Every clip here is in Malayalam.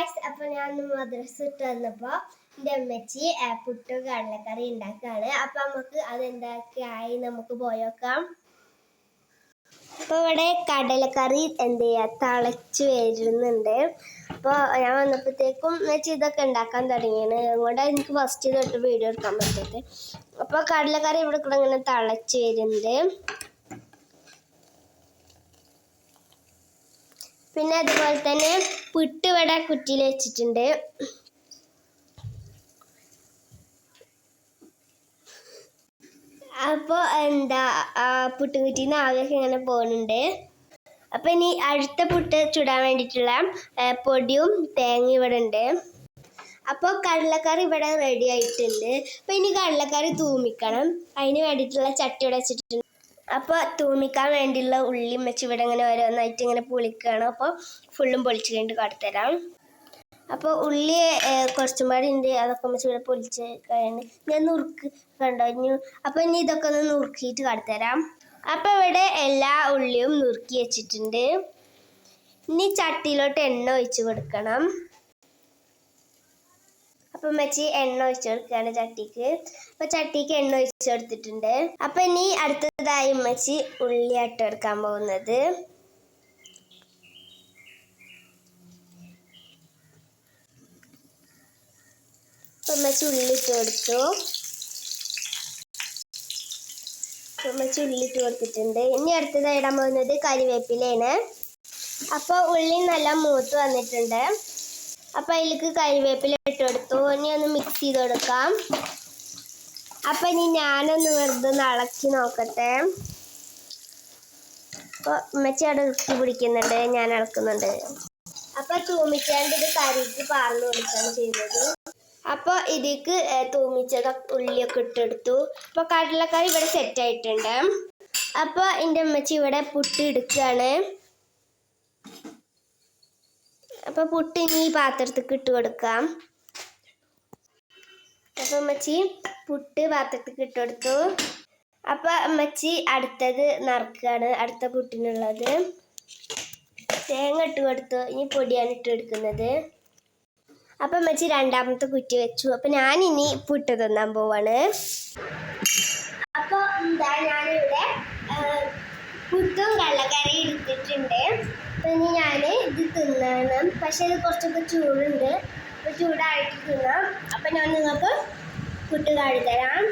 ഗായ്സ് അപ്പൊ ഞാൻ മദ്രസ ഇട്ട് വന്നപ്പോ എന്റെ അമ്മച്ചി പുട്ട് കടലക്കറി ഉണ്ടാക്കാണ് അപ്പൊ നമുക്ക് അതെന്താക്കിയായി? നമുക്ക് പോയോക്കാം അപ്പൊ ഇവിടെ കടലക്കറി എന്ത് ചെയ്യാ? തിളച്ച് വരുന്നുണ്ട്. അപ്പോൾ ഞാൻ വന്നപ്പോഴത്തേക്കും വെച്ച് ഇതൊക്കെ ഉണ്ടാക്കാൻ തുടങ്ങിയാണ്. അതുകൊണ്ട് എനിക്ക് ഫസ്റ്റ് തൊട്ട് വീഡിയോ എടുക്കാൻ പറ്റത്തെ. അപ്പോൾ കടലക്കറി ഇവിടെ കൂടെ ഇങ്ങനെ തിളച്ച് വരുന്നുണ്ട്. പിന്നെ അതുപോലെ തന്നെ പിട്ടുവട കുറ്റിയിൽ വെച്ചിട്ടുണ്ട്. അപ്പോൾ എന്താ ആ, പുട്ടും കുറ്റിന്ന് ആവിയൊക്കെ ഇങ്ങനെ പോകുന്നുണ്ട് അപ്പോൾ ഇനി അടുത്ത പുട്ട് ചുടാൻ വേണ്ടിയിട്ടുള്ള പൊടിയും തേങ്ങ ഇവിടെ ഉണ്ട്. അപ്പോൾ കടലക്കറി ഇവിടെ റെഡി ആയിട്ടുണ്ട്. അപ്പോൾ ഇനി കടലക്കറി തൂമിക്കണം. അതിന് വേണ്ടിയിട്ടുള്ള ചട്ടി ഇവിടെ വെച്ചിട്ടുണ്ട്. അപ്പോൾ തൂമിക്കാൻ വേണ്ടിയുള്ള ഉള്ളിയും വെച്ച് ഇവിടെ ഇങ്ങനെ ഓരോന്നായിട്ട് ഇങ്ങനെ പൊളിക്കുകയാണ്. അപ്പോൾ ഫുള്ളും പൊളിച്ച് കഴിഞ്ഞിട്ട് കാട്ടിത്തരാം അപ്പോൾ ഉള്ളി കുറച്ചും പാടി ഉണ്ട് അതൊക്കെ വെച്ച് ഇവിടെ പൊളിച്ച് കഴിഞ്ഞ് ഞാൻ നുറുക്ക് കണ്ടു? അപ്പൊ അപ്പോൾ ഇനി ഇതൊക്കെ ഒന്ന് നുറുക്കിയിട്ട് കാട്ടിത്തരാം അപ്പോൾ ഇവിടെ എല്ലാ ഉള്ളിയും നുറുക്കി വെച്ചിട്ടുണ്ട്. ഇനി ചട്ടിയിലോട്ട് എണ്ണ ഒഴിച്ച് കൊടുക്കണം. അപ്പം വെച്ച് എണ്ണ ഒഴിച്ചു കൊടുക്കുകയാണ് ചട്ടിക്ക്. അപ്പൊ ചട്ടിക്ക് എണ്ണ ഒഴിച്ചു കൊടുത്തിട്ടുണ്ട്. അപ്പൊ ഇനി അടുത്തതായി ഉമ്മച്ചി ഉള്ളി ആട്ട് കൊടുക്കാൻ പോകുന്നത്. അപ്പൊ ഉമ്മച്ചി ഉള്ളി ഇട്ട് കൊടുത്തു. അപ്പൊ ഉമ്മച്ചി ഉള്ളി ഇട്ട് കൊടുത്തിട്ടുണ്ട്. ഇനി അടുത്തതായി ഇടാൻ പോകുന്നത് കരിവേപ്പിലയാണ്. അപ്പോൾ ഉള്ളി നല്ല മൂത്ത് വന്നിട്ടുണ്ട്. അപ്പൊ അതിലേക്ക് കരിവേപ്പില ഇട്ട് കൊടുത്തു. ഇനി ഒന്ന് മിക്സ് ചെയ്ത് കൊടുക്കാം. അപ്പം ഇനി ഞാനൊന്ന് വെറുതെ ഇളക്കി നോക്കട്ടെ. അപ്പോൾ ഉമ്മച്ചി അവിടെ ഇളക്കി പിടിക്കുന്നുണ്ട്. ഞാൻ ഇളക്കുന്നുണ്ട്. അപ്പോൾ തൂമിച്ചാണ്ട് ഇത് കരിക്ക് പാർന്നു കൊടുക്കാണ് ചെയ്യുന്നത്. അപ്പോൾ ഇതിക്ക് ഏർ, തൂമിച്ചത് ഉള്ളിയൊക്കെ ഇട്ടെടുത്തു അപ്പോൾ കടലക്കറി ഇവിടെ സെറ്റ് ആയിട്ടുണ്ട്. അപ്പോൾ എന്റെ ഉമ്മച്ചി ഇവിടെ പുട്ടി എടുക്കുകയാണ് അപ്പൊ പുട്ട് ഇനി ഈ പാത്രത്തിക്ക് ഇട്ട് കൊടുക്കാം. അപ്പൊ അമ്മച്ചി പുട്ട് പാത്രത്തിക്ക് ഇട്ട് കൊടുത്തു. അപ്പൊ അമ്മച്ചി അടുത്തത് നറുക്കാണ് അടുത്ത പുട്ടിനുള്ളത്. തേങ്ങ ഇട്ട് കൊടുത്തു ഇനി പൊടിയാണ് ഇട്ട് എടുക്കുന്നത് അപ്പൊ അമ്മച്ചി രണ്ടാമത്തെ കുറ്റി വെച്ചു. അപ്പൊ ഞാൻ ഇനി പുട്ട് തിന്നാൻ പോവാണ്. അപ്പൊ എന്താ ഞാനിവിടെ പുട്ടും കള്ളക്കറി എടുത്തിട്ടുണ്ട്. ഇനി ഞാൻ ഇത് തിന്നണം. പക്ഷെ ഇത് കുറച്ചൊക്കെ ചൂടുണ്ട്. അപ്പൊ ചൂടായിട്ട് തിന്നാം. അപ്പൊ ഞാൻ നിങ്ങൾക്ക് പുട്ട് കാണിത്തരാം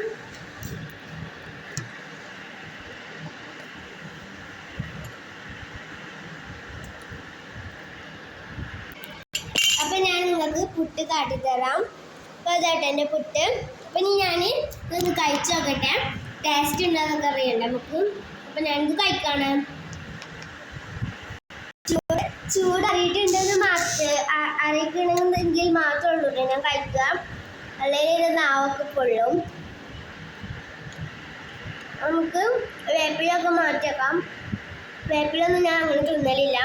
അപ്പൊ ഞാൻ നിങ്ങൾക്ക് പുട്ട് കാട്ടിത്തരാം അപ്പൊ അതായിട്ട് എന്റെ പുട്ട്. അപ്പൊ ഇനി ഞാൻ ഇതൊന്ന് കഴിച്ചു നോക്കട്ടെ. ടേസ്റ്റ് ഉണ്ടോ എന്നൊക്കെ അറിയണ്ട നമുക്ക്. അപ്പൊ ഞാനിത് കഴിക്കാണ്. ചൂട് ചൂട് അറിയിട്ടുണ്ടെന്ന് മാത്രം അറിയിക്കണമെങ്കിൽ മാത്രമേ ഉള്ളൂ ട്ടോ ഞാൻ കഴിക്കുക. അല്ലെങ്കിൽ ഇത് നാവൊക്കെ പൊള്ളും. നമുക്ക് വേപ്പിലൊക്കെ മാറ്റിയേക്കാം. വേപ്പിലൊന്നും ഞാൻ അങ്ങനെ തിന്നലില്ല.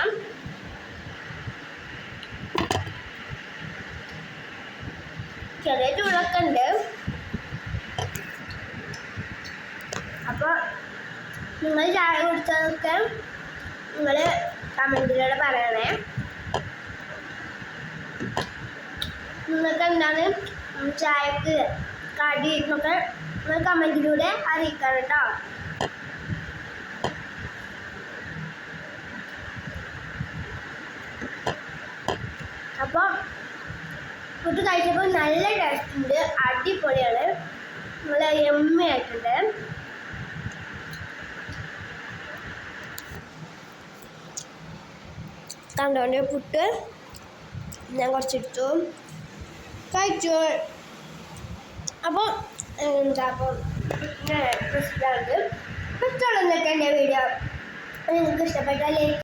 ചെറിയ ചൂടൊക്കെ ഉണ്ട്. അപ്പൊ നിങ്ങൾ ചായ കുടിച്ചതൊക്കെ നിങ്ങൾ കമന്റിലൂടെ പറയണേ. നിങ്ങൾക്ക് എന്താണ് ചായക്ക് കടി എന്നൊക്കെ നിങ്ങൾ കമന്റിലൂടെ അറിയിക്കണം കേട്ടോ. അപ്പോൾ ഫുഡ് കഴിച്ചപ്പോൾ നല്ല ടേസ്റ്റ് ഉണ്ട് അടിപൊളിയാണ്. നല്ല എമ്മയായിട്ടുണ്ട്. കണ്ടോണ്ട് പുട്ട് ഞാൻ കുറച്ചെടുത്തു കഴിച്ചു? അപ്പോൾ എന്താ അപ്പോൾ ഇഷ്ടമുള്ളത് ഇഷ്ടമുള്ളതൊക്കെ എന്റെ വീഡിയോ. നിങ്ങൾക്ക് ഇഷ്ടപ്പെട്ടാൽ ലൈക്ക്